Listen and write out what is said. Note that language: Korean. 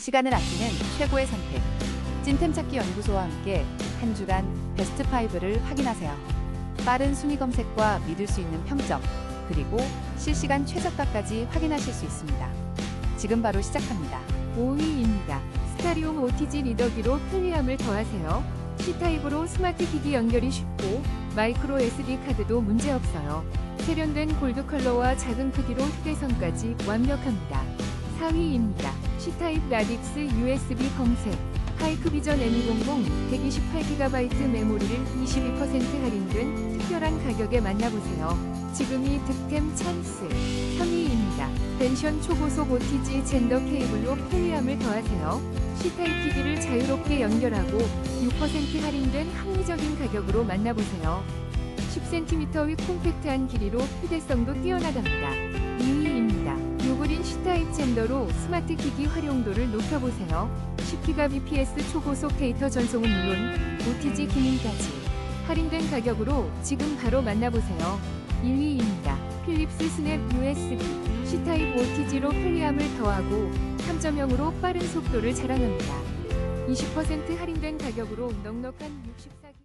시간을 아끼는 최고의 선택. 찐템 찾기 연구소와 함께 한 주간 베스트 5를 확인하세요. 빠른 순위 검색과 믿을 수 있는 평점, 그리고 실시간 최저가까지 확인하실 수 있습니다. 지금 바로 시작합니다. 5위입니다. 스타리움 OTG 리더기로 편리함을 더하세요. C타입으로 스마트 기기 연결이 쉽고 마이크로 SD 카드도 문제없어요. 세련된 골드 컬러와 작은 크기로 휴대성까지 완벽합니다. 4위입니다. C타입 라딕스 USB 검색 하이크비전 M200 128GB 메모리를 22% 할인된 특별한 가격에 만나보세요. 지금이 득템 찬스. 3위입니다. 펜션 초고속 OTG 젠더 케이블로 편리함을 더하세요. C타입 기기를 자유롭게 연결하고 6% 할인된 합리적인 가격으로 만나보세요. 10cm 위 콤팩트한 길이로 휴대성도. 2위입니다. 젠더로 스마트 기기 활용도를 높여보세요. 10Gbps 초고속 데이터 전송은 물론 OTG 기능까지 할인된 가격으로 지금 바로 만나보세요. 1위입니다. 필립스 스냅 USB C타입 OTG로 편리함을 더하고 3.0으로 빠른 속도를 자랑합니다. 20% 할인된 가격으로 넉넉한 64기